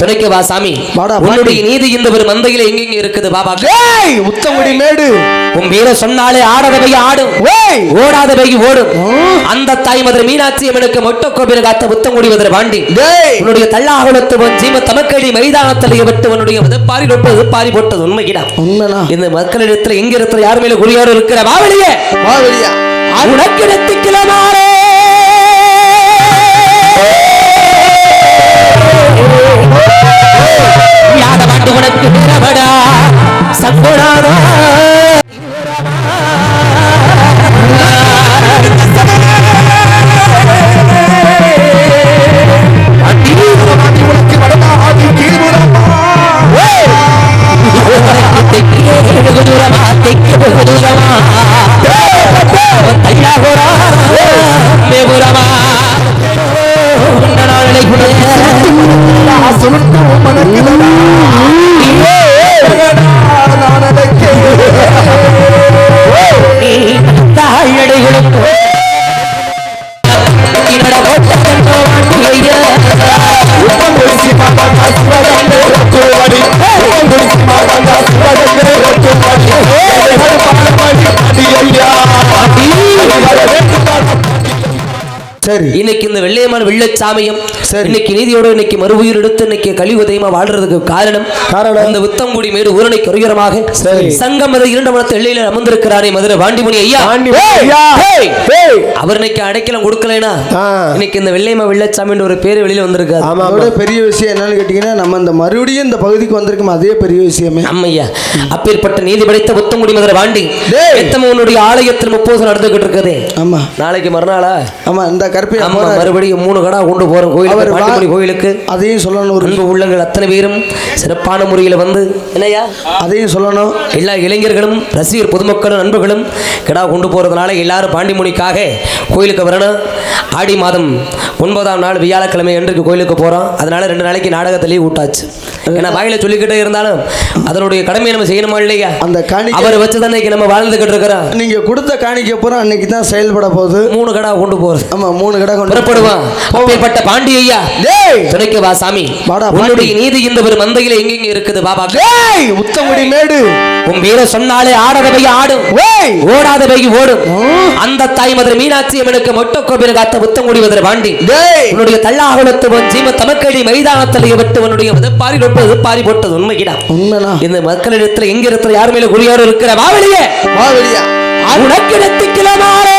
துணைக்கு வா சாமி. உன்னுடைய நீதி இந்த ஒரு மந்தையில எங்கெங்க இருக்குது பாபா? டேய் உத்தங்குடி மேடு. உன் வீர சொன்னாலே ஆடாதவை ஆடும். ஓய் ஓடாதவை ஓடும். அந்த தாய் மதுரை மீனாட்சி அம்மனுக்கு மொட்டை கோபில காத்த புத்தங்குடி மதுரை பாண்டி டேய் உன்னுடைய தள்ளாகுலத்து ஜீவ தமக்கடி மைதானத்தில் விட்டு உன்னுடைய முதப்பாரி நொப்பது பாரி போட்டது உண்மைனா? இந்த மக்களிடத்துல எங்க இருக்கிற யார் மேல குறியாரும் இருக்கிற வாவலியே வா வெளியா. உனக்கு யாத பாட்டு உனக்கு நிறவடா சங்குடாதா சரி இன்னைக்கு இந்த வெள்ளையமான வெள்ளச்சாமியம் சரி. இன்னைக்கு நீதியோட இன்னைக்கு மறுவுயிர் எடுத்து இன்னைக்கு கலியுதயமா வாழ்றதுக்கு காரணம் காரணம்? அந்த வித்தங்குடி மேடு ஊரணை குறையரமாக சரி. சங்கம் மத இரண்டு மனத்து எல்லையில அமர்ந்திருக்கிறாரே மதுரை பாண்டிமணி ஐயா. அவர் இன்னைக்கு அடைக்கலம் கொடுக்கலைனா. இன்னைக்கு இந்த வெள்ளையம்மா வெள்ளச்சாமின்ற ஒரு பேரு வெளியில வந்திருக்காரு. ஆமா அதோட பெரிய விஷயம் என்னன்னு கேட்டீங்கன்னா நம்ம இந்த மறுபடியும் இந்த பகுதிக்கு வந்திருக்கோம் அதே பெரிய விஷயமே. அம்மையா அப்பேற்பட்ட நீதி படைத்த புத்தங்குடி மதுரை பாண்டி டேய். எத்தமவனுடைய ஆலயத்தில் முப்போசம் நடந்துகிட்டு இருக்குது? ஆமா. நாளைக்கு மறுநாளா? ஆமா இந்த கருப்பி ஆமா மறுபடியும் மூணு கடா கொண்டு போறோம் வா- பாண்டிமணி கோயிலுக்கு. அதையும் சொல்லணும் ஒரு அன்பு உள்ளங்கள் அத்தனை பேரும் சிறப்பான முறையில் வந்து என்னையா அதையும் சொல்லணும். எல்லா இளைஞர்களும் ரசிகர் பொதுமக்களும் நண்பர்களும் கிடா கொண்டு போறதுனால எல்லாரும் பாண்டிமுனிக்காக கோயிலுக்கு வரணும். ஆடி மாதம் ஒன்பதாம் நாள் வியாழக்கிழமை அன்றைக்கு கோயிலுக்கு போறோம். அதனால ரெண்டு நாளைக்கு நாடகத்தை லீவ் விட்டாச்சு. ஏன்னா வாயில சொல்லிக்கிட்டே இருந்தாலும் அதனுடைய கடமையை நம்ம செய்யணுமா இல்லையா? அந்த காணிக்கை அவர் வச்சு தான் நம்ம வாழ்ந்துகிட்டு இருக்கிறோம். நீங்க கொடுத்த காணிக்கை பூரா அன்னைக்கு தான் செயல்பட போகுது. மூணு கடா கொண்டு போறது. ஆமா மூணு கடை கொண்டு புறப்படுவான் அப்பேற்பட்ட பாண்டி ஐயா. துணைக்கு வா சாமி. உன்னுடைய நீதி இந்த ஒரு மந்தையில எங்கெங்க இருக்குது பாபா? உத்தங்குடி மேடு உன் வீர சொன்னாலே ஆடாதவை ஆடும். ஓய்! ஓடாதவை ஓடும். அந்த தாய் மதுரை மீனாட்சி மொட்டை கோபில காத்த புத்தங்குடி மதுரை பாண்டி டேய். உன்னுடைய தள்ளாகுலத்து உன் ஜீவ தமக்கடி மைதானத்தில் விட்டு உன்னுடைய முதப்பாரி நொப்பது பாரி போட்டது உண்மைகிடா உண்மைனா? இந்த மக்களிடத்துல எங்க இருக்கிற யார் மேல குறியாரும் இருக்கிற வாவலியே வா வெளியா உனக்கு நெத்திக்கிழமாறே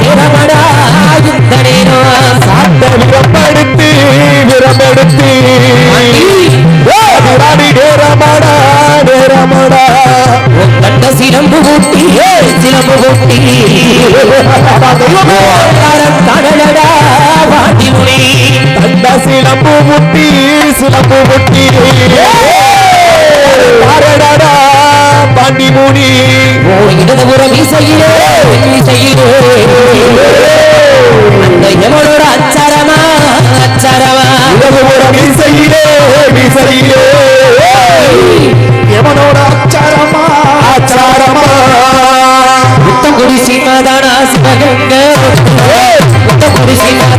விரமடா இந்த நேரம் சாட்ட விரம்பெடுத்து விரம்பெடுத்து அதிராடி நேரமாடா நேரமாடா கண்ட சிலம்பு ஊட்டி சிலம்பு ஊட்டி கடலடா வாட்டி முனி அந்த சிலம்பு முட்டி சிலம்பு முட்டி. பாரடாடா பாண்டி முனி ஓ இடதுபுறம் இசையிலே இசையிலே அந்த எவனோட அச்சாரமா அச்சாரமா. இடதுபுறம் இசையிலே இசையிலே எவனோட அச்சாரமா அச்சாரமா. முத்தங்குடி சீமாதானா சிவகங்க. முத்தங்குடி சீமாதானா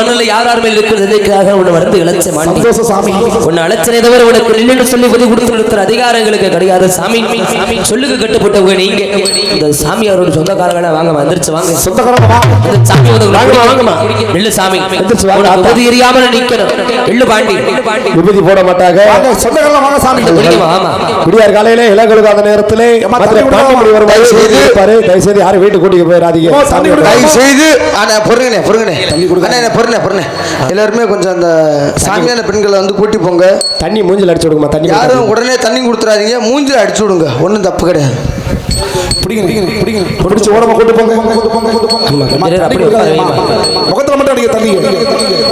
மண்ணில் யார் யார் மேல் இருக்கிறதுக்காக உன்னை வந்து இழைச்ச மாண்டி? சாமி. உன்னை அழைச்சனே தவிர உனக்கு நின்று சொல்லி உதவி கொடுத்து நிறுத்துற அதிகாரங்களுக்கு கிடையாது சாமி. சாமி சொல்லுக்கு கட்டுப்பட்டவங்க நீங்க. இந்த சாமியாரோட சொந்தக்காரங்கள வாங்க வந்துருச்சு வாங்க. சொந்தக்காரமா இந்த சாமி வந்து வாங்கம்மா. இல்ல சாமி. வாங்க. உதவி எரியாம நிக்கணும். இல்ல பாண்டி. விபூதி போட மாட்டாங்க. சொந்தக்காரமா வாங்க சாமி. ஆமா குடியார் காலையில இளங்களுக்கு அந்த நேரத்திலே வரும் தயவு செய்து. பாரு தயவு செய்து யாரும் வீட்டுக்கு கூட்டிட்டு போயிடாதீங்க. தயவு செய்து அண்ணா பொறுங்கண்ணே பொறுங்கண்ணே. அண்ணா பொறுண்ணே பொறுண்ணே எல்லாருமே கொஞ்சம் அந்த சாமியான பெண்களை வந்து கூட்டி போங்க. தண்ணி மூஞ்சில அடிச்சு விடுமா தண்ணி யாரும் உடனே தண்ணி கொடுத்துறாதீங்க மூஞ்சில அடிச்சு விடுங்க. ஒன்றும் தப்பு கிடையாது. பிடிச்சு கூட்டு போங்க, உட்கார வைமா. முகத்துல மட்டும் அடிக்க தண்ணி.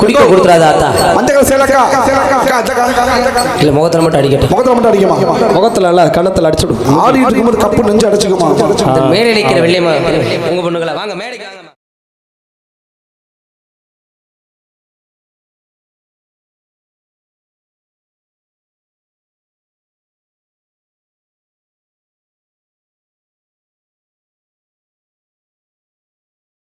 குடிக்க கொடுத்துறாத ஆத்தா. மஞ்சள் சேலக்கா. சேலக்கா, அக்கா, அக்கா, அக்கா, அக்கா, அக்கா. இல்ல முகத்துல மட்டும் அடிக்கட்டும். முகத்துல மட்டும் அடிக்குமா முகத்துல இல்ல கணத்துல அடிச்சுடும் ஆடிட்டு இருக்கும்போது கப்பு நெஞ்சு அடிச்சுக்குமா? மேலே நிக்கிற வெள்ளையம்மா உங்க பொண்ணுங்களா? வாங்க மேடைக்கு